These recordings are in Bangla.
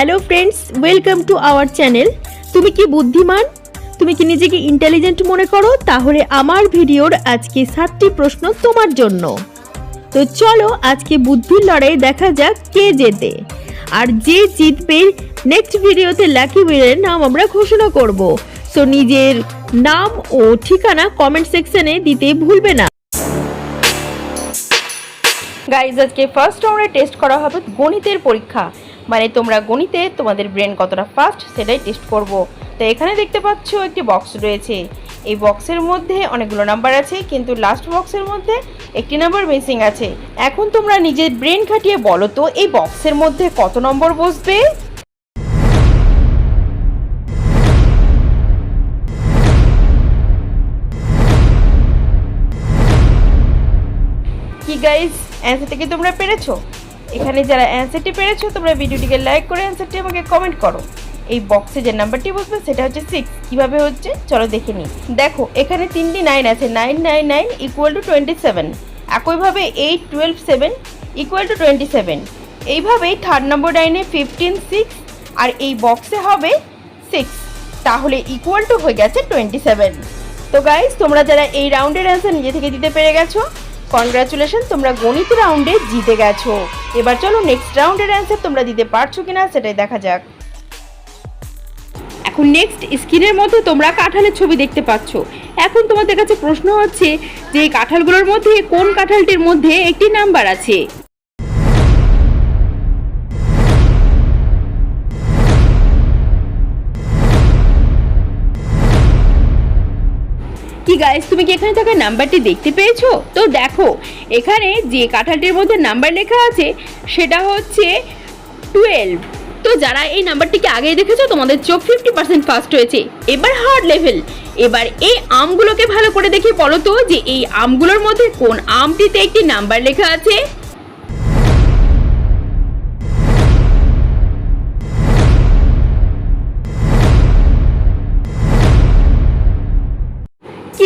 Hello friends welcome to our channel তুমি কি বুদ্ধিমান? তুমি কি নিজেকে ইন্টেলিজেন্ট মনে করো? তাহলে আমার ভিডিওর আজকে সাতটি প্রশ্ন তোমার জন্য। তো চলো আজকে বুদ্ধির লড়াই দেখা যাক কে জেতে। আর যে জিতবে নেক্সট ভিডিওতে লাকি উইনের নাম আমরা ঘোষণা করব। সো নিজের নাম ও ঠিকানা কমেন্ট সেকশনে দিতে ভুলবে না। গাইজ আজকে ফার্স্ট রাউন্ডে টেস্ট করা হবে গণিতের পরীক্ষা। মানে তোমরা গণিতে তোমাদের ব্রেন কতটা ফাস্ট সেটাই টেস্ট করব। তো এখানে দেখতে পাচ্ছ একটি বক্স রয়েছে। এই বক্সের মধ্যে অনেকগুলো নাম্বার আছে, কিন্তু লাস্ট বক্সের মধ্যে একটি নাম্বার মিসিং আছে। এখন তোমরা নিজের ব্রেন খাটিয়ে বলো তো, এই বক্সের মধ্যে কত নম্বর বসবে? কি গাইজ অ্যান্সারটা কি তোমরা পেরেছ? এখানে যারা অ্যান্সারটি পেরেছ, তোমরা ভিডিওটিকে লাইক করে অ্যান্সারটি আমাকে কমেন্ট করো। এই বক্সে যে নাম্বারটি বসবে, সেটা হচ্ছে সিক্স কীভাবে হচ্ছে? চলো দেখে নিই। দেখো, এখানে তিনটি নাইন আছে। Nine nine nine equal to twenty seven একইভাবে eight twelve seven equal to twenty seven এইভাবেই থার্ড নম্বর নাইনে ফিফটিন সিক্স আর এই বক্সে হবে সিক্স তাহলে ইকুয়াল টু হয়ে গেছে টোয়েন্টি সেভেন তো গাইজ তোমরা যারা এই রাউন্ডের অ্যান্সার নিজে থেকে দিতে পেরে গেছো কনগ্রাচুলেশন তোমরা গণিত রাউন্ডে জিতে গেছো। এবার চলো নেক্সট রাউন্ডের অ্যান্সার তোমরা দিতে পারছ কিনা, সেটাই দেখা যাক। এখন নেক্সট স্ক্রিনের মধ্যে তোমরা কাঁঠালের ছবি দেখতে পাচ্ছ। এখন তোমাদের কাছে প্রশ্ন হচ্ছে যে কাঁঠালগুলোর মধ্যে কোন কাঁঠালটির মধ্যে একটি নাম্বার আছে? কি গাইস তুমি কি এখানে থাকা নাম্বারটি দেখতে পেয়েছ? তো দেখো, এখানে যে কাঁঠালটির মধ্যে নাম্বার লেখা আছে, সেটা হচ্ছে টুয়েলভ তো যারা এই নাম্বারটিকে আগেই দেখেছ, তোমাদের চোখ ফিফটি পার্সেন্ট ফার্স্ট হয়েছে। এবার হার্ড লেভেল এবার এই আমগুলোকে ভালো করে দেখে বলো তো যে এই আমগুলোর মধ্যে কোন আমটিতে একটি নাম্বার লেখা আছে?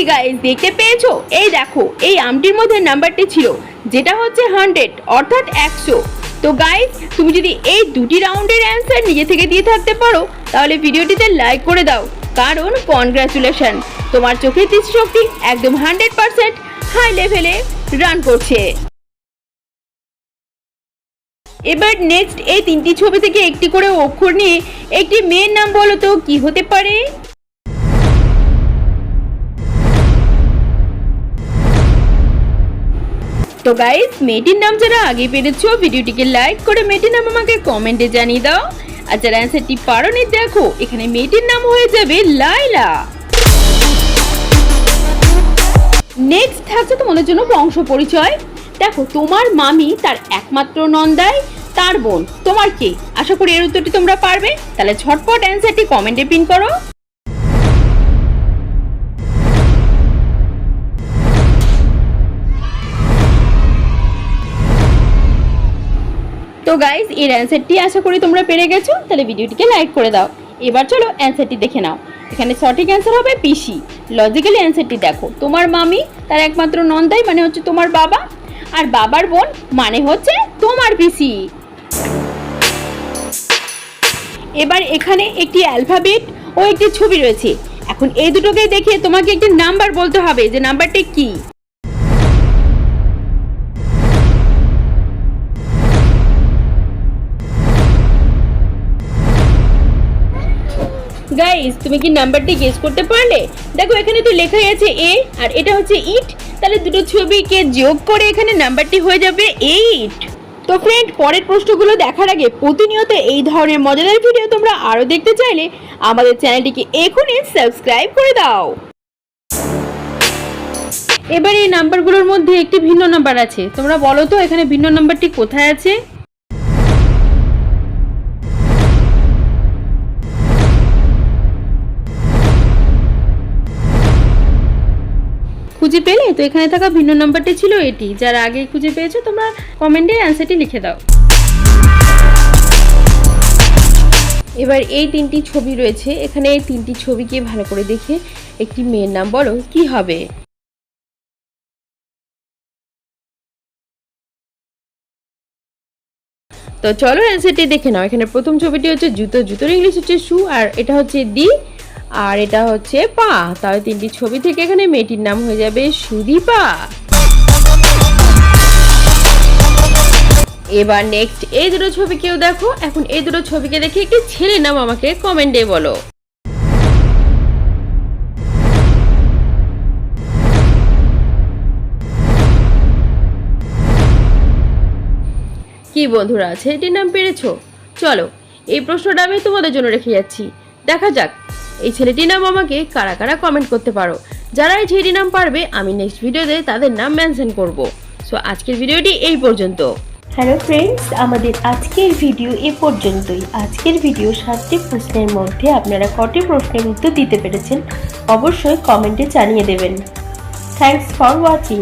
কি গাইস দেখতে পেয়েছ? এই দেখো, এই আমটির মধ্যে নাম্বারটি ছিল, যেটা হচ্ছে হান্ড্রেড অর্থাৎ একশো। তো গাইস তুমি যদি এই দুটি রাউন্ডের অ্যান্সার নিজে থেকে দিয়ে থাকতে পারো, তাহলে ভিডিওটিতে লাইক করে দাও। কারণ কনগ্রাচুলেশন তোমার চোখের দৃষ্টিশক্তি একদম হান্ড্রেড পার্সেন্ট হাই লেভেলে রান করছে। এবার নেক্সট এই তিনটি ছবি থেকে একটি করে অক্ষর নিয়ে একটি মেয়ের নাম বলো তো, কি হতে পারে? তো গাইস মেয়েটির নাম যারা আগে পেরেছ, ভিডিওটিকে লাইক করে মেয়েটির নাম আমাকে কমেন্টে জানিয়ে দাও। আর যারা অ্যান্সারটি পারোনি, দেখো, এখানে মেয়েটির নাম হয়ে যাবে লাইলা নেক্সট থাকছে তোমাদের জন্য বংশ পরিচয়। দেখো, তোমার মামি তার একমাত্র নন্দাই, তার বোন। তোমার কে? আশা করি এর উত্তরটি তোমরা পারবে। তাহলে ঝটপট অ্যান্সারটি কমেন্টে পিন করো। তো গাইজ এর অ্যান্সারটি আশা করি তোমরা পেরে গেছো, তাহলে ভিডিওটিকে লাইক করে দাও। এবার চলো অ্যান্সারটি দেখে নাও। এখানে সঠিক অ্যান্সার হবে পিসি। লজিক্যালি অ্যান্সারটি দেখো। তোমার মামি, তার একমাত্র নন্দাই মানে হচ্ছে তোমার বাবা, আর বাবার বোন মানে হচ্ছে তোমার পিসি। এবার এখানে একটি অ্যালফাবেট ও একটি ছবি রয়েছে। এখন এই দুটোকে দেখে তোমাকে একটি নাম্বার বলতে হবে। যে নাম্বারটি কি? গাইস তুমি কি নাম্বারটি গেস করতে পারলে? দেখো, এখানে তো লেখাই আছে এ আর এটা হচ্ছে ইট তাহলে দুটো ছবিকে যোগ করে এখানে নাম্বারটি হয়ে যাবে এইট তো ফ্রেন্ড পরের প্রশ্নগুলো দেখার আগে প্রতিনিয়ত এই ধরনের মজাদার ভিডিও তোমরা আরও দেখতে চাইলে আমাদের চ্যানেলটিকে এখনই সাবস্ক্রাইব করে দাও। এবার এই নাম্বারগুলোর মধ্যে একটি ভিন্ন নাম্বার আছে। তোমরা বলো তো, এখানে ভিন্ন নাম্বারটি কোথায় আছে? খুঁজে পেলে তো এখানে থাকা ভিন্ন নাম্বারটি ছিল এটি। যারা আগে খুঁজে পেয়েছ, তোমরা কমেন্টে অ্যান্সারটি লিখে দাও। এবার এই তিনটি ছবি রয়েছে। এখানে এই তিনটি ছবিকে ভালো করে দেখে একটি মেয়ের নাম বলো, কি হবে? তো চলো অ্যান্সারটি দেখে নাও। এখানে প্রথম ছবিটি হচ্ছে জুতো, জুতোর ইংলিশ হচ্ছে শু আর এটা হচ্ছে দি আর এটা হচ্ছে পা। তাহলে তিনটি ছবি থেকে এখানে মেয়েটির নাম হয়ে যাবে সুদীপা। এবার নেক্সট এই দুটো ছবি কেউ দেখো। এখন এই দুটো ছবিকে দেখে একটি ছেলে নাম আমাকে কমেন্টে বলো। কি বন্ধুরা, ছেলেটির নাম পেরেছ? চলো, এই প্রশ্নটা আমি তোমাদের জন্য রেখে যাচ্ছি। দেখা যাক এই ছেলেটির নাম আমাকে কারা কারা কমেন্ট করতে পারো? যারা এই ছেলেটির নাম পারবে, আমি নেক্সট ভিডিওতে তাদের নাম মেনশন করব। সো আজকের ভিডিওটি এই পর্যন্ত। হ্যালো ফ্রেন্ডস আমাদের আজকের ভিডিও এ পর্যন্তই। আজকের ভিডিও সাতটি প্রশ্নের মধ্যে আপনারা কটি প্রশ্নের উত্তর দিতে পেরেছেন, অবশ্যই কমেন্টে জানিয়ে দেবেন। Thanks for watching